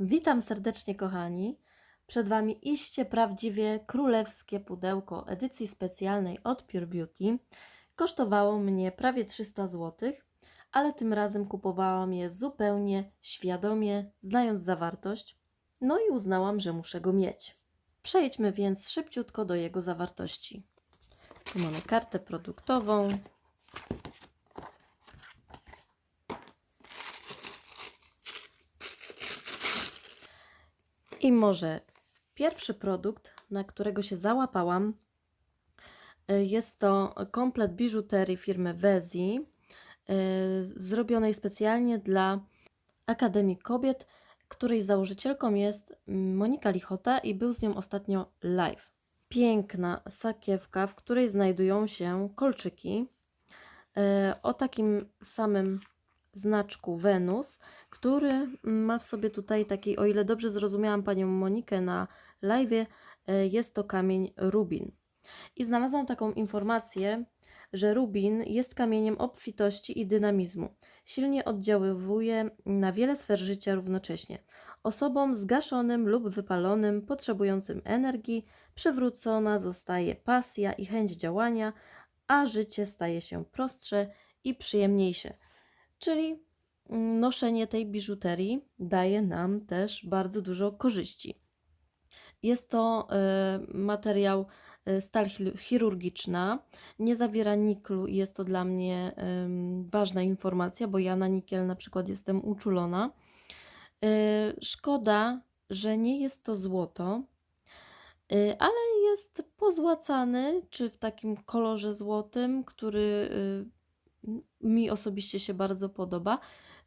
Witam serdecznie, kochani. Przed Wami iście prawdziwie królewskie pudełko edycji specjalnej od Pure Beauty. Kosztowało mnie prawie 300 zł, ale tym razem kupowałam je zupełnie świadomie, znając zawartość. No i uznałam, że muszę go mieć. Przejdźmy więc szybciutko do jego zawartości. Tu mamy kartę produktową. I może pierwszy produkt, na którego się załapałam, y, jest to komplet biżuterii firmy Wezi, y, zrobionej specjalnie dla Akademii Kobiet, której założycielką jest Monika Lichota i był z nią ostatnio live. Piękna sakiewka, w której znajdują się kolczyki y, o takim samym znaczku Wenus, który ma w sobie tutaj taki, o ile dobrze zrozumiałam panią Monikę na live, jest to kamień rubin. I znalazłam taką informację, że rubin jest kamieniem obfitości i dynamizmu. Silnie oddziaływuje na wiele sfer życia równocześnie. Osobom zgaszonym lub wypalonym, potrzebującym energii, przywrócona zostaje pasja i chęć działania, a życie staje się prostsze i przyjemniejsze. Czyli mm, noszenie tej biżuterii daje nam też bardzo dużo korzyści. Jest to y, materiał y, stal chirurgiczna, nie zawiera niklu i jest to dla mnie ważna informacja, bo ja na nikiel na przykład jestem uczulona. Y, Szkoda, że nie jest to złoto, ale jest pozłacany, czy w takim kolorze złotym, który mi osobiście się bardzo podoba,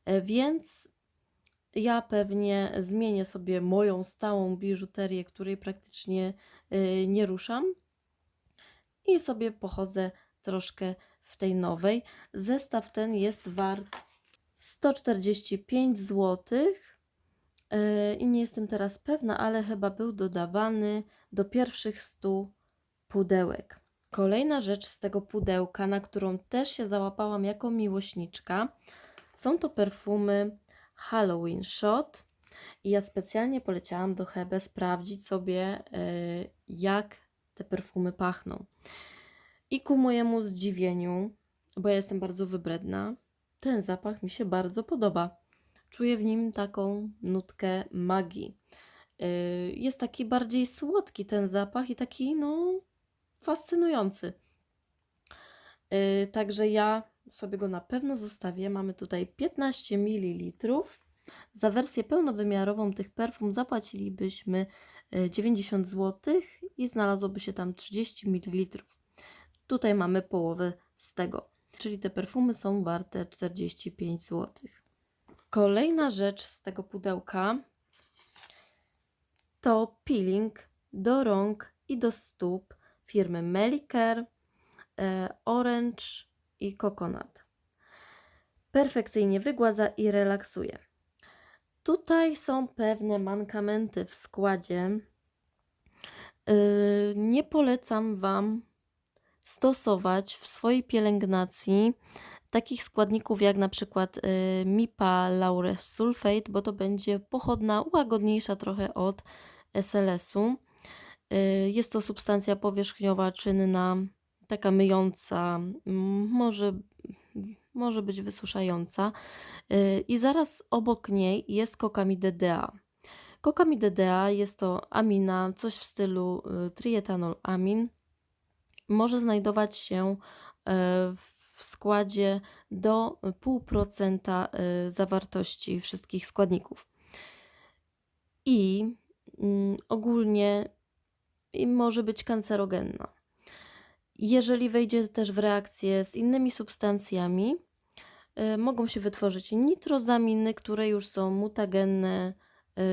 E, więc ja pewnie zmienię sobie moją stałą biżuterię, której praktycznie y, nie ruszam i sobie pochodzę troszkę w tej nowej. Zestaw ten jest wart 145 zł. Y, I nie jestem teraz pewna, ale chyba był dodawany do pierwszych 100 pudełek. Kolejna rzecz z tego pudełka, na którą też się załapałam jako miłośniczka, są to perfumy Halloween Shot. I ja specjalnie poleciałam do Hebe sprawdzić sobie, y, jak te perfumy pachną. I ku mojemu zdziwieniu, bo ja jestem bardzo wybredna, ten zapach mi się bardzo podoba. Czuję w nim taką nutkę magii. Y, Jest taki bardziej słodki ten zapach i taki, no, fascynujący. Y, Także ja sobie go na pewno zostawię. Mamy tutaj 15 ml. Za wersję pełnowymiarową tych perfum zapłacilibyśmy e, 90 zł i znalazłoby się tam 30 ml. Tutaj mamy połowę z tego, czyli te perfumy są warte 45 zł. Kolejna rzecz z tego pudełka to peeling do rąk i do stóp firmy Melicare, e, Orange i Coconut. Perfekcyjnie wygładza i relaksuje. Tutaj są pewne mankamenty w składzie. Yy, Nie polecam Wam stosować w swojej pielęgnacji takich składników jak na przykład yy, MIPA Laureth Sulfate, bo to będzie pochodna, łagodniejsza trochę od SLS-u. Yy, Jest to substancja powierzchniowa, czynna, taka myjąca, może, może być wysuszająca. Yy, I zaraz obok niej jest kokamideDA. KokamideDA jest to amina, coś w stylu y, triethanol amin. Może znajdować się y, w składzie do 0,5% y, zawartości wszystkich składników. I mm, ogólnie i może być kancerogenna. Jeżeli wejdzie też w reakcję z innymi substancjami, y, mogą się wytworzyć nitrozaminy, które już są mutagenne, y,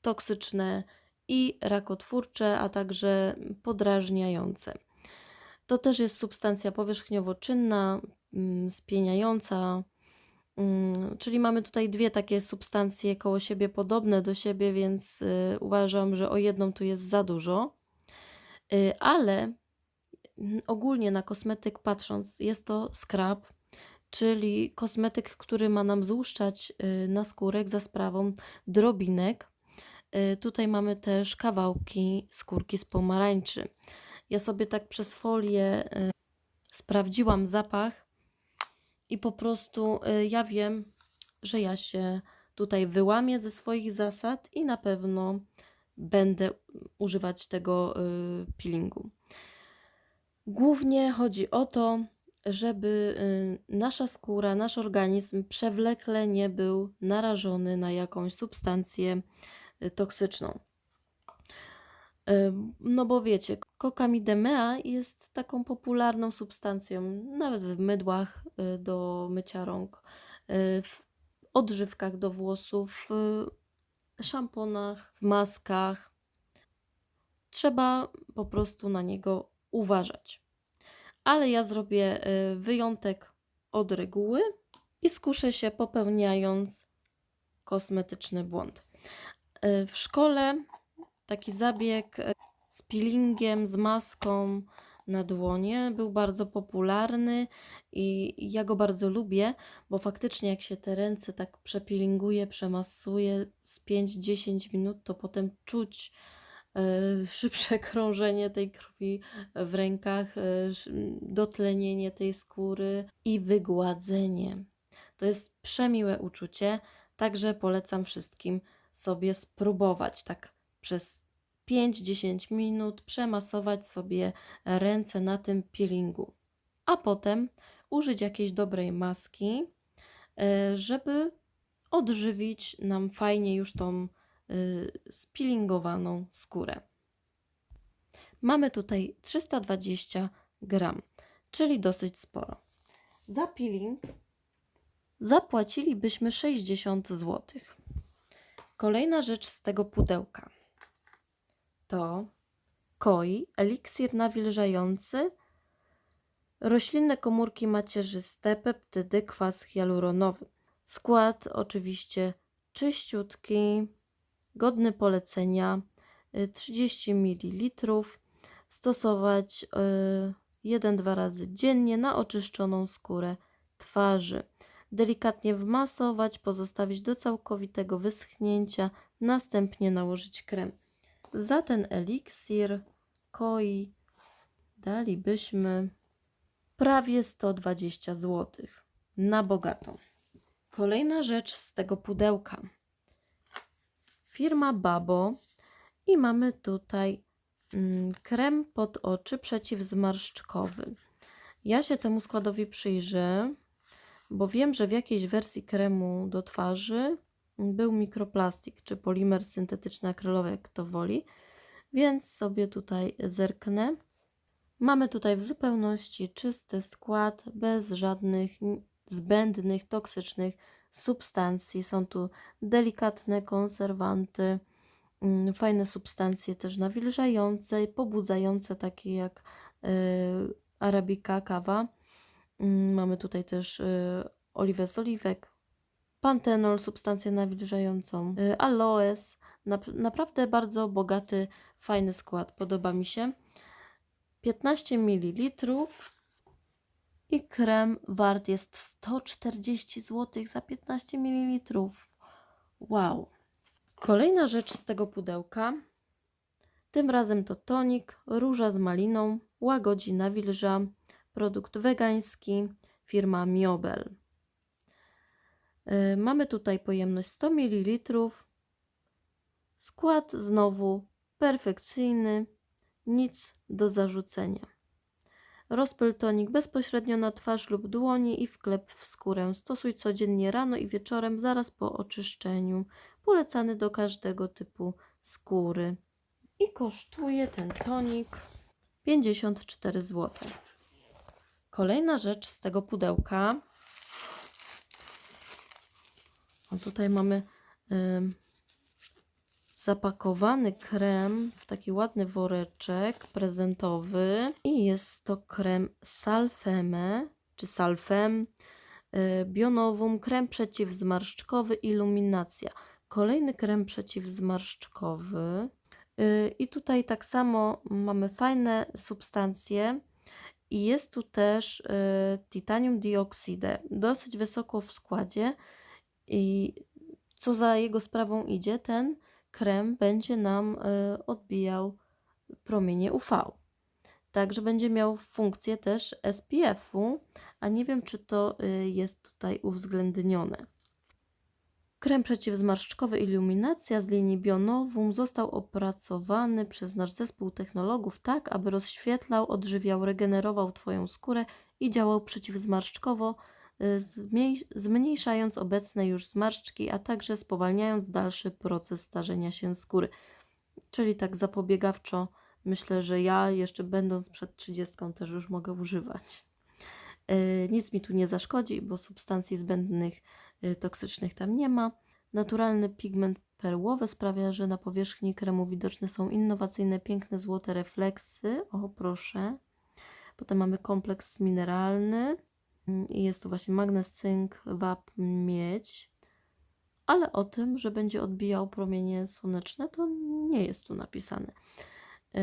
toksyczne i rakotwórcze, a także podrażniające. To też jest substancja powierzchniowo czynna, mm, spieniająca, mm, czyli mamy tutaj dwie takie substancje koło siebie podobne do siebie, więc y, uważam, że o jedną tu jest za dużo. Y, Ale mm, ogólnie na kosmetyk patrząc, jest to scrub, czyli kosmetyk, który ma nam złuszczać y, naskórek za sprawą drobinek. Y, Tutaj mamy też kawałki skórki z pomarańczy. Ja sobie tak przez folię sprawdziłam zapach i po prostu y, ja wiem, że ja się tutaj wyłamię ze swoich zasad i na pewno będę używać tego y, peelingu. Głównie chodzi o to, żeby y, nasza skóra, nasz organizm przewlekle nie był narażony na jakąś substancję toksyczną. No bo wiecie, kokamidemea jest taką popularną substancją, nawet w mydłach y, do mycia rąk, y, w odżywkach do włosów, w szamponach, w maskach. Trzeba po prostu na niego uważać. Ale ja zrobię y, wyjątek od reguły i skuszę się popełniając kosmetyczny błąd. W szkole taki zabieg y, z peelingiem, z maską na dłonie był bardzo popularny i ja go bardzo lubię, bo faktycznie jak się te ręce tak przepilinguje, przemasuje z 5-10 minut, to potem czuć y, szybsze krążenie tej krwi w rękach, sz- dotlenienie tej skóry i wygładzenie. To jest przemiłe uczucie, także polecam wszystkim sobie spróbować tak przez 5-10 minut przemasować sobie ręce na tym peelingu, a potem użyć jakiejś dobrej maski, y, żeby odżywić nam fajnie już tą y, speelingowaną skórę. Mamy tutaj 320 gram, czyli dosyć sporo. Za peeling zapłacilibyśmy 60 zł. Kolejna rzecz z tego pudełka to koi, eliksir nawilżający, roślinne komórki macierzyste, peptydy, kwas hialuronowy. Skład oczywiście czyściutki, godny polecenia, y, 30 ml. Stosować 1-2 razy dziennie na oczyszczoną skórę twarzy. Delikatnie wmasować, pozostawić do całkowitego wyschnięcia, następnie nałożyć krem. Za ten eliksir koi dalibyśmy prawie 120 zł na bogato. Kolejna rzecz z tego pudełka. Firma Babo i mamy tutaj mm, krem pod oczy przeciwzmarszczkowy. Ja się temu składowi przyjrzę, bo wiem, że w jakiejś wersji kremu do twarzy był mikroplastik czy polimer syntetyczny akrylowy, jak kto woli, więc sobie tutaj zerknę. Mamy tutaj w zupełności czysty skład, bez żadnych zbędnych, toksycznych substancji. Są tu delikatne konserwanty, mm, fajne substancje też nawilżające, pobudzające, takie jak y, arabika, kawa. Mm, Mamy tutaj też y, oliwę z oliwek, pantenol, substancję nawilżającą, y, aloes. Nap- naprawdę bardzo bogaty, fajny skład. Podoba mi się. 15 ml i krem wart jest 140 zł za 15 ml. Wow. Kolejna rzecz z tego pudełka. Tym razem to tonik róża z maliną, łagodzi nawilża, produkt wegański, firma Miobel. Yy, Mamy tutaj pojemność 100 ml. Skład znowu perfekcyjny, nic do zarzucenia. Rozpyl tonik bezpośrednio na twarz lub dłonie i wklep w skórę. Stosuj codziennie rano i wieczorem zaraz po oczyszczeniu. Polecany do każdego typu skóry. I kosztuje ten tonik 54 zł. Kolejna rzecz z tego pudełka. O, tutaj mamy ym, zapakowany krem w taki ładny woreczek prezentowy i jest to krem Salfeme czy Salfem y, Bionowum, krem przeciwzmarszczkowy Iluminacja. Kolejny krem przeciwzmarszczkowy y, i tutaj tak samo mamy fajne substancje I jest tu też e, titanium dioksydę, dosyć wysoko w składzie. I co za jego sprawą idzie, ten krem będzie nam e, odbijał promienie UV. Także będzie miał funkcję też SPF-u, a nie wiem, czy to y, jest tutaj uwzględnione. Krem przeciwzmarszczkowy Illuminacja z linii Bionowum został opracowany przez nasz zespół technologów tak, aby rozświetlał, odżywiał, regenerował Twoją skórę i działał przeciwzmarszczkowo, zmniejszając obecne już zmarszczki, a także spowalniając dalszy proces starzenia się skóry. Czyli tak zapobiegawczo myślę, że ja jeszcze będąc przed 30 też już mogę używać. Yy, Nic mi tu nie zaszkodzi, bo substancji zbędnych, yy, toksycznych tam nie ma. Naturalny pigment perłowy sprawia, że na powierzchni kremu widoczne są innowacyjne, piękne, złote refleksy. O, proszę. Potem mamy kompleks mineralny. Yy, I jest tu właśnie magnez, cynk, wapń, miedź. Ale o tym, że będzie odbijał promienie słoneczne, to nie jest tu napisane. Yy,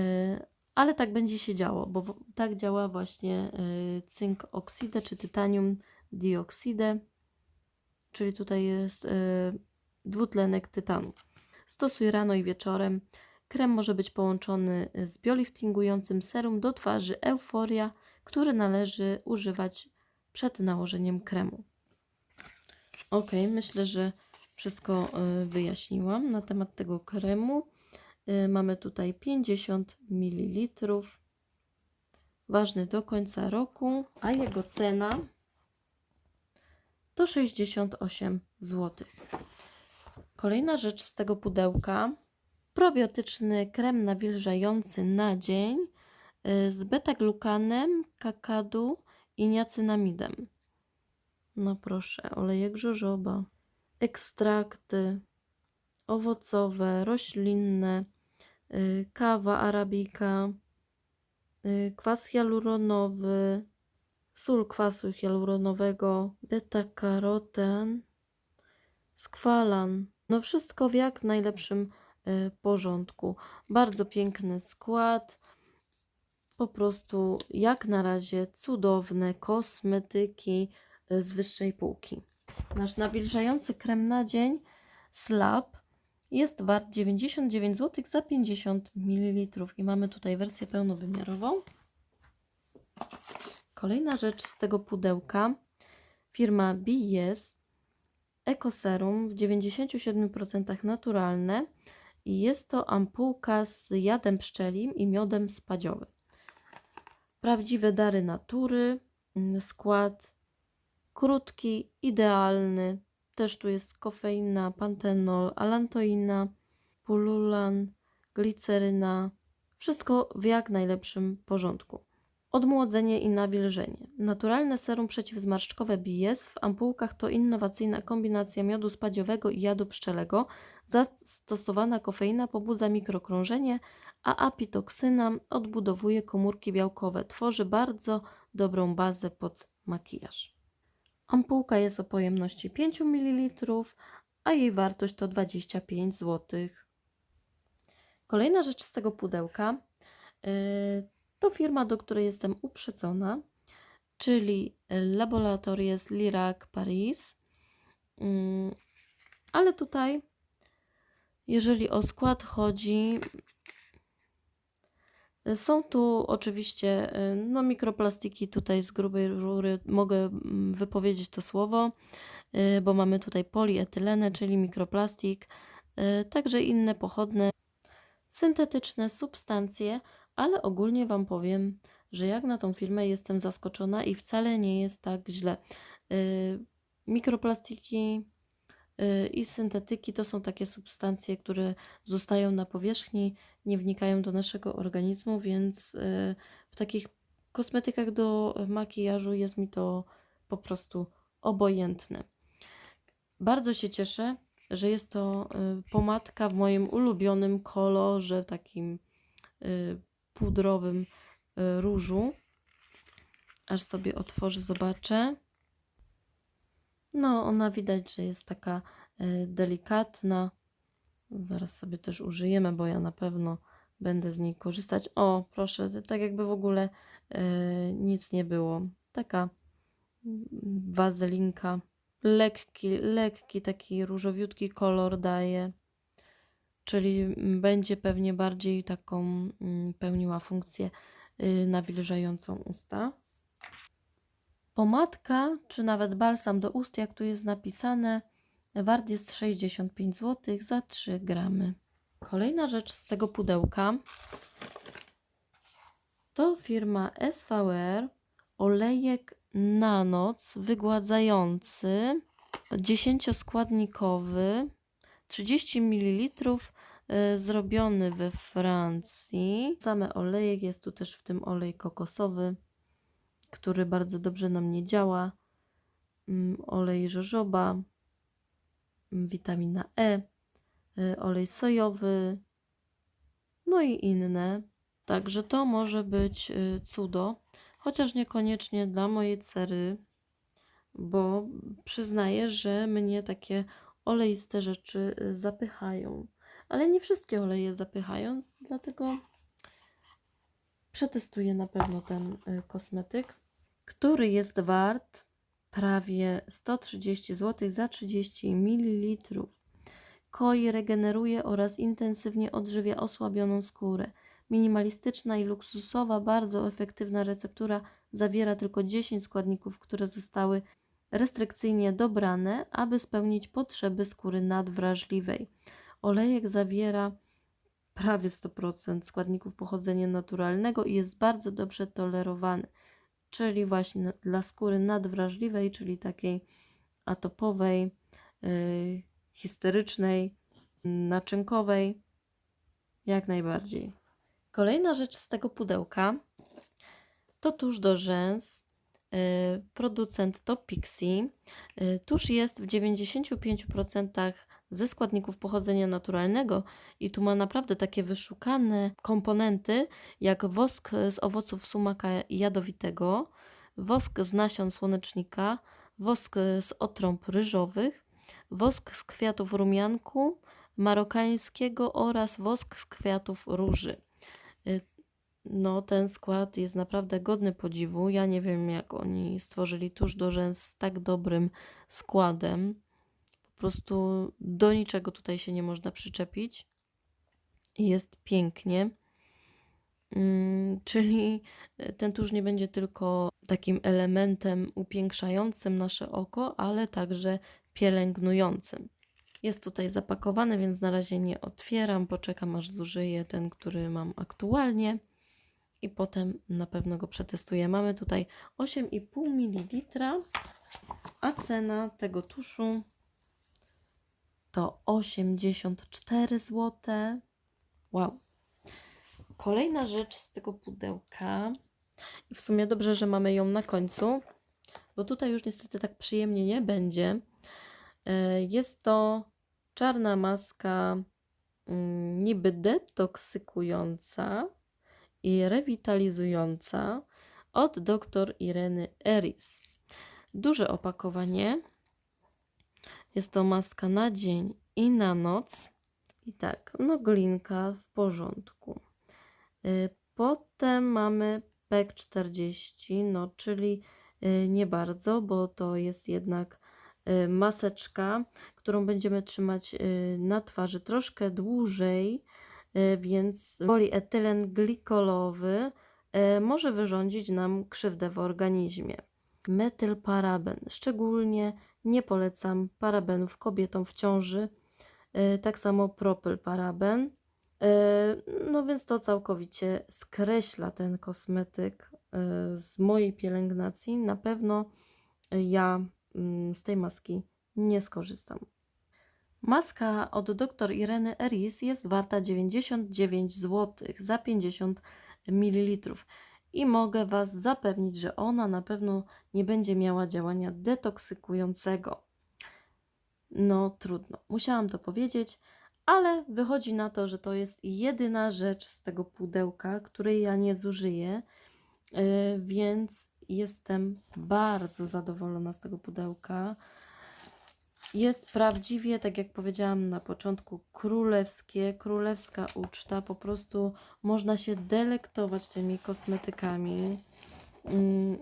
ale tak będzie się działo, bo tak działa właśnie yy, cynk oksydę czy tytanium dioksydę, czyli tutaj jest yy, dwutlenek tytanu. Stosuj rano i wieczorem. Krem może być połączony z bioliftingującym serum do twarzy Euforia, który należy używać przed nałożeniem kremu. Ok, myślę, że wszystko yy, wyjaśniłam na temat tego kremu. Y, Mamy tutaj 50 ml. Ważny do końca roku, a jego cena to 68 zł. Kolejna rzecz z tego pudełka. Probiotyczny krem nawilżający na dzień y, z beta-glukanem, kakadu i niacynamidem. No proszę, olejek żożoba, ekstrakty owocowe, roślinne, y, kawa arabika, y, kwas hialuronowy, sól kwasu hialuronowego, beta-karoten, skwalan. No wszystko w jak najlepszym y, porządku. Bardzo piękny skład. Po prostu jak na razie cudowne kosmetyki y, z wyższej półki. Nasz nawilżający krem na dzień Slab jest wart 99 zł za 50 ml i mamy tutaj wersję pełnowymiarową. Kolejna rzecz z tego pudełka firma BS Ecoserum w 97% naturalne i jest to ampułka z jadem pszczelim i miodem spadziowym. Prawdziwe dary natury, mm, skład krótki, idealny, też tu jest kofeina, pantenol, alantoina, pululan, gliceryna. Wszystko w jak najlepszym porządku. Odmłodzenie i nawilżenie. Naturalne serum przeciwzmarszczkowe BS w ampułkach to innowacyjna kombinacja miodu spadziowego i jadu pszczelego. Zastosowana kofeina pobudza mikrokrążenie, a apitoksyna odbudowuje komórki białkowe. Tworzy bardzo dobrą bazę pod makijaż. Ampułka jest o pojemności 5 ml, a jej wartość to 25 zł. Kolejna rzecz z tego pudełka yy, to firma, do której jestem uprzedzona, czyli Laboratories Lirac Paris. Yy, Ale tutaj, jeżeli o skład chodzi, są tu oczywiście y, no, mikroplastiki tutaj z grubej rury. Mogę mm, wypowiedzieć to słowo, y, bo mamy tutaj polietylenę, czyli mikroplastik, y, także inne pochodne syntetyczne substancje, ale ogólnie Wam powiem, że jak na tą firmę jestem zaskoczona i wcale nie jest tak źle. Mikroplastiki i syntetyki to są takie substancje, które zostają na powierzchni, nie wnikają do naszego organizmu, więc y, w takich kosmetykach do makijażu jest mi to po prostu obojętne. Bardzo się cieszę, że jest to y, pomadka w moim ulubionym kolorze, takim y, pudrowym różu. Aż sobie otworzę, zobaczę. No, ona widać, że jest taka y, delikatna. Zaraz sobie też użyjemy, bo ja na pewno będę z niej korzystać. O, proszę, tak jakby w ogóle e, nic nie było. Taka mm, wazelinka. Lekki, lekki, taki różowiutki kolor daje. Czyli mm, będzie pewnie bardziej taką mm, pełniła funkcję y, nawilżającą usta. Pomadka, czy nawet balsam do ust, jak tu jest napisane, wart jest 65 zł za 3 gramy. Kolejna rzecz z tego pudełka to firma SVR olejek na noc wygładzający 10-składnikowy 30 ml zrobiony we Francji. Same olejek, jest tu też w tym olej kokosowy, który bardzo dobrze na mnie działa. Mm, Olej żożoba, mm, witamina E, y, olej sojowy, no i inne. Także to może być y, cudo, chociaż niekoniecznie dla mojej cery, bo przyznaję, że mnie takie oleiste rzeczy y, zapychają. Ale nie wszystkie oleje zapychają, dlatego przetestuję na pewno ten y, kosmetyk, który jest wart prawie 130 zł za 30 ml. Koi regeneruje oraz intensywnie odżywia osłabioną skórę. Minimalistyczna i luksusowa, bardzo efektywna receptura zawiera tylko 10 składników, które zostały restrykcyjnie dobrane, aby spełnić potrzeby skóry nadwrażliwej. Olejek zawiera prawie 100% składników pochodzenia naturalnego i jest bardzo dobrze tolerowany, czyli właśnie dla skóry nadwrażliwej, czyli takiej atopowej, yy, histerycznej, naczynkowej, jak najbardziej. Kolejna rzecz z tego pudełka to tusz do rzęs. yy, Producent to Pixie. Yy, Tusz jest w 95% ze składników pochodzenia naturalnego i tu ma naprawdę takie wyszukane komponenty jak wosk z owoców sumaka jadowitego, wosk z nasion słonecznika, wosk z otrąb ryżowych, wosk z kwiatów rumianku marokańskiego oraz wosk z kwiatów róży. Y, No, ten skład jest naprawdę godny podziwu. Ja nie wiem, jak oni stworzyli tusz do rzęs z tak dobrym składem. Po prostu do niczego tutaj się nie można przyczepić. Jest pięknie. Mm, Czyli y, ten tusz nie będzie tylko takim elementem upiększającym nasze oko, ale także pielęgnującym. Jest tutaj zapakowany, więc na razie nie otwieram. Poczekam aż zużyję ten, który mam aktualnie i potem na pewno go przetestuję. Mamy tutaj 8,5 ml, a cena tego tuszu to 84 zł. Wow. Kolejna rzecz z tego pudełka. I w sumie dobrze, że mamy ją na końcu, bo tutaj już niestety tak przyjemnie nie będzie. E, Jest to czarna maska mm, niby detoksykująca i rewitalizująca od dr Ireny Eris. Duże opakowanie. Jest to maska na dzień i na noc. I tak, no glinka w porządku. Y, Potem mamy PEK 40, no czyli y, nie bardzo, bo to jest jednak y, maseczka, którą będziemy trzymać na twarzy troszkę dłużej, więc polietylen glikolowy może wyrządzić nam krzywdę w organizmie. Metylparaben. Szczególnie nie polecam parabenów kobietom w ciąży. Y, Tak samo propylparaben. Y, No więc to całkowicie skreśla ten kosmetyk y, z mojej pielęgnacji. Na pewno ja mm, z tej maski nie skorzystam. Maska od dr Ireny Eris jest warta 99 zł za 50 ml. I mogę Was zapewnić, że ona na pewno nie będzie miała działania detoksykującego. No trudno, musiałam to powiedzieć, ale wychodzi na to, że to jest jedyna rzecz z tego pudełka, której ja nie zużyję, yy, więc jestem bardzo zadowolona z tego pudełka. Jest prawdziwie, tak jak powiedziałam na początku, królewskie, królewska uczta. Po prostu można się delektować tymi kosmetykami. Mm,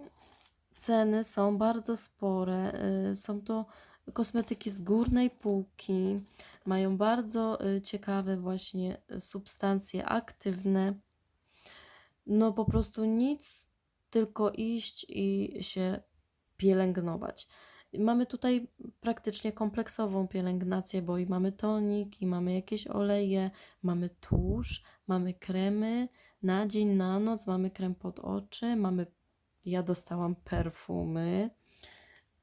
Ceny są bardzo spore. y, Są to kosmetyki z górnej półki. Mają bardzo y, ciekawe właśnie substancje aktywne. No po prostu nic, tylko iść i się pielęgnować. Mamy tutaj praktycznie kompleksową pielęgnację, bo i mamy tonik, i mamy jakieś oleje, mamy tusz, mamy kremy na dzień, na noc, mamy krem pod oczy, mamy ja dostałam perfumy,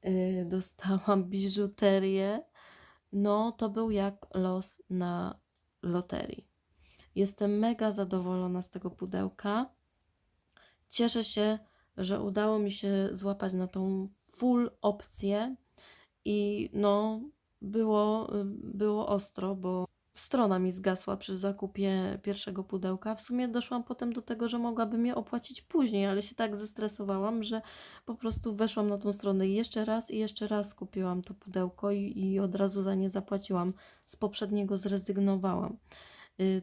yy, dostałam biżuterię. No, to był jak los na loterii. Jestem mega zadowolona z tego pudełka. Cieszę się, że udało mi się złapać na tą full opcję i no, było, y, było ostro, bo strona mi zgasła przy zakupie pierwszego pudełka. W sumie doszłam potem do tego, że mogłabym je opłacić później, ale się tak zestresowałam, że po prostu weszłam na tą stronę i jeszcze raz i jeszcze raz kupiłam to pudełko i, i od razu za nie zapłaciłam. Z poprzedniego zrezygnowałam. Y,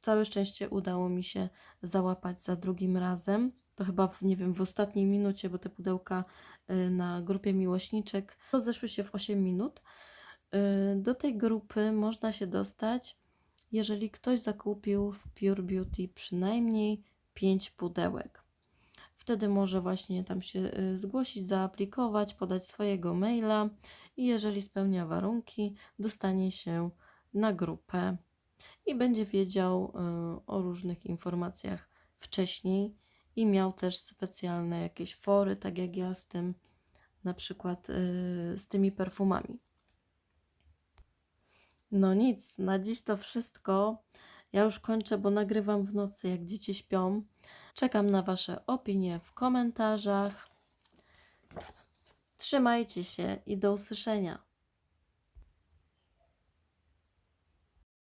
Całe szczęście udało mi się załapać za drugim razem. To chyba, w, nie wiem, w ostatniej minucie, bo te pudełka y, na grupie miłośniczek rozeszły się w 8 minut. Y, Do tej grupy można się dostać, jeżeli ktoś zakupił w Pure Beauty przynajmniej 5 pudełek. Wtedy może właśnie tam się y, zgłosić, zaaplikować, podać swojego maila i jeżeli spełnia warunki, dostanie się na grupę i będzie wiedział o różnych informacjach wcześniej i miał też specjalne jakieś fory, tak jak ja z tym, na przykład y, z tymi perfumami. No nic, na dziś to wszystko. Ja już kończę, bo nagrywam w nocy, jak dzieci śpią. Czekam na Wasze opinie w komentarzach. Trzymajcie się i do usłyszenia.